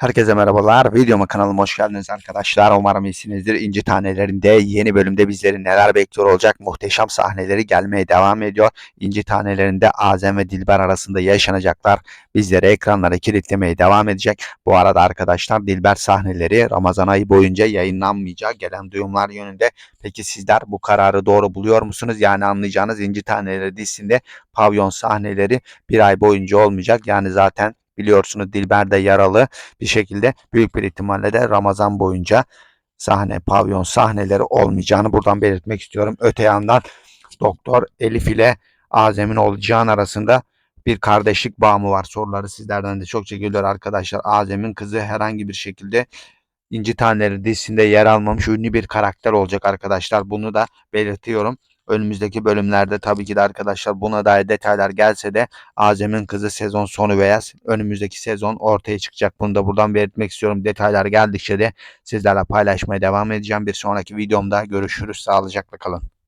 Herkese merhabalar. Videoma kanalıma hoş geldiniz arkadaşlar. Umarım iyisinizdir. İnci Tanelerinde yeni bölümde bizleri neler bekliyor olacak muhteşem sahneleri gelmeye devam ediyor. İnci Tanelerinde Azem ve Dilber arasında yaşanacaklar bizleri ekranlara kilitlemeye devam edecek. Bu arada arkadaşlar Dilber sahneleri Ramazan ayı boyunca yayınlanmayacak gelen duyumlar yönünde. Peki sizler bu kararı doğru buluyor musunuz? Yani anlayacağınız İnci Taneleri dizisinde pavyon sahneleri bir ay boyunca olmayacak. Yani zaten biliyorsunuz Dilber de yaralı bir şekilde büyük bir ihtimalle de Ramazan boyunca sahne, pavyon sahneleri olmayacağını buradan belirtmek istiyorum. Öte yandan Doktor Elif ile Azem'in olacağın arasında bir kardeşlik bağı mı var soruları sizlerden de çok geliyor arkadaşlar. Azem'in kızı herhangi bir şekilde İnci Taneleri dizisinde yer almamış ünlü bir karakter olacak arkadaşlar. Bunu da belirtiyorum. Önümüzdeki bölümlerde tabii ki de arkadaşlar buna dair detaylar gelse de Azem'in kızı sezon sonu veya önümüzdeki sezon ortaya çıkacak. Bunu da buradan belirtmek istiyorum. Detaylar geldikçe de sizlerle paylaşmaya devam edeceğim. Bir sonraki videomda görüşürüz. Sağlıcakla kalın.